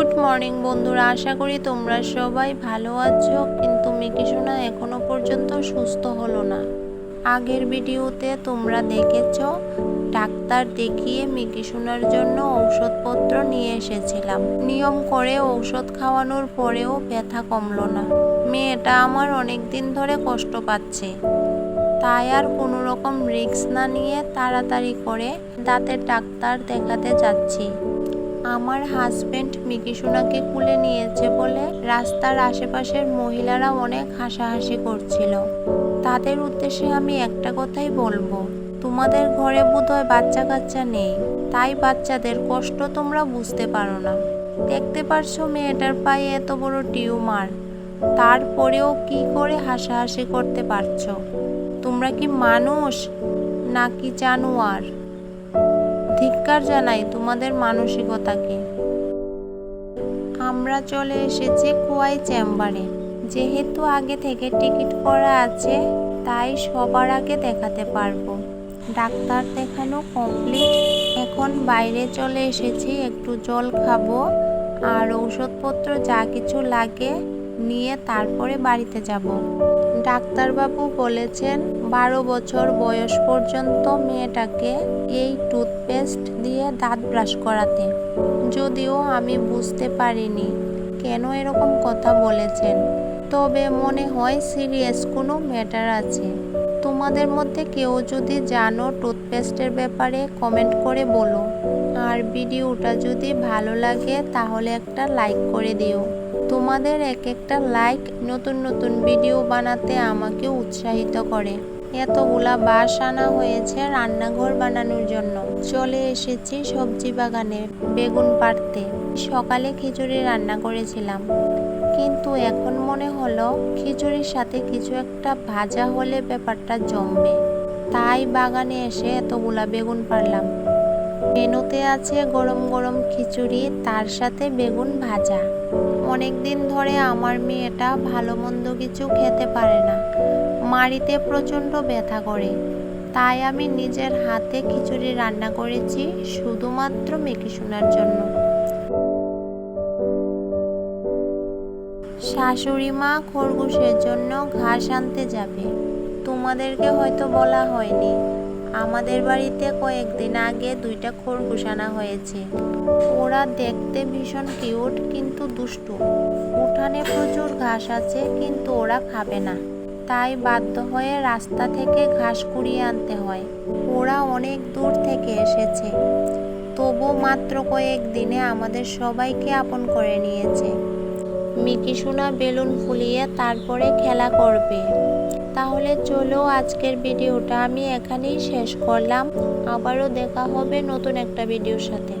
Good morning বন্ধুরা। আশা করি তোমরা সবাই ভালো আছো, কিন্তু মিকি সোনা এখনও পর্যন্ত সুস্থ হলো না। আগের ভিডিওতে তোমরা দেখেছ, ডাক্তার দেখিয়ে মিকি সোনার জন্য ঔষধপত্র নিয়ে এসেছিলাম। নিয়ম করে ঔষধ খাওয়ানোর পরেও ব্যথা কমলো না। মেয়েটা আমার অনেক দিন ধরে কষ্ট পাচ্ছে। তাই আর কোনো রকম রিস্ক না নিয়ে তাড়াতাড়ি করে দাঁতের ডাক্তার দেখাতে যাচ্ছি। আমার হাজবেন্ড মিকি সোনাকে কুলে নিয়েছে বলে রাস্তার আশেপাশের মহিলারা অনেক হাসাহাসি করছিল। তাদের উদ্দেশ্যে আমি একটা কথাই বলব, তোমাদের ঘরে বোধহয় বাচ্চা কাচ্চা নেই, তাই বাচ্চাদের কষ্ট তোমরা বুঝতে পারো না। দেখতে পারছ মেয়েটার পায়ে এত বড় টিউমার, তারপরেও কি করে হাসাহাসি করতে পারছ? তোমরা কি মানুষ নাকি জানোয়ার? ধিক্কার জানাই, তোমাদের মানসিকতাকে আমরা চলে এসেছি কুয়াই চেম্বারে। যেহেতু আগে থেকে টিকিট করা আছে, তাই সবার আগে দেখাতে পারব। ডাক্তার দেখানো কমপ্লিট। এখন বাইরে চলে এসেছি, একটু জল খাব আর ঔষধপত্র যা কিছু লাগে নিয়ে তারপরে বাড়িতে যাব। ডাক্তারবাবু বলেছেন, বারো বছর বয়স পর্যন্ত মেয়েটাকে এই টুথপেস্ট দিয়ে দাঁত ব্রাশ করাতে। যদিও আমি বুঝতে পারিনি কেন এরকম কথা বলেছেন। তবে মনে হয় সিরিয়াস কোনো ম্যাটার আছে। তোমাদের মধ্যে কেউ যদি জানো টুথপেস্টের ব্যাপারে, কমেন্ট করে বলো। আর ভিডিওটা যদি ভালো লাগে, তাহলে একটা লাইক করে দিও। তোমাদের এক একটা লাইক নতুন নতুন ভিডিও বানাতে আমাকে উৎসাহিত করে। এতগুলা বাঁশ আনা হয়েছে রান্নাঘর বানানোর জন্য। চলে এসেছি সবজি বাগানে বেগুন পাড়তে। সকালে খিচুড়ি রান্না করেছিলাম। কিন্তু এখন মনে হলো খিচুড়ির সাথে কিছু একটা ভাজা হলে ব্যাপারটা জমবে। তাই বাগানে এসে এতগুলা বেগুন পারলাম মেনুতে আছে গরম গরম খিচুড়ি, তার সাথে বেগুন ভাজা। অনেক দিন ধরে আমার মেয়েটা ভালো মন্দ কিছু খেতে পারে না। মাড়িতে প্রচণ্ড ব্যথা করে। তাই আমি নিজের হাতে খিচুড়ি রান্না করেছি শুধুমাত্র মেকি শোনার জন্য। শাশুড়ি মা খরগোশের জন্য ঘাস আনতে যাবে। তোমাদেরকে হয়তো বলা হয়নি। আমাদের বাড়িতে কয়েকদিন আগে দুইটা খরগোশ আনা হয়েছে। ওরা দেখতে ভীষণ কিউট, কিন্তু দুষ্টু। উঠানে প্রচুর ঘাস আছে, কিন্তু ওরা খাবে না। তাই বাধ্য হয়ে রাস্তা থেকে ঘাস কুড়িয়ে আনতে হয়। ওরা অনেক দূর থেকে এসেছে। তবু মাত্র কয়েক দিনে আমাদের সবাইকে আপন করে নিয়েছে। মিকি সোনা বেলুন ফুলিয়ে তারপরে খেলা করবে। তাহলে চলো আজকের ভিডিওটা আমি এখানেই শেষ করলাম। আবারও দেখা হবে নতুন একটা ভিডিওর সাথে।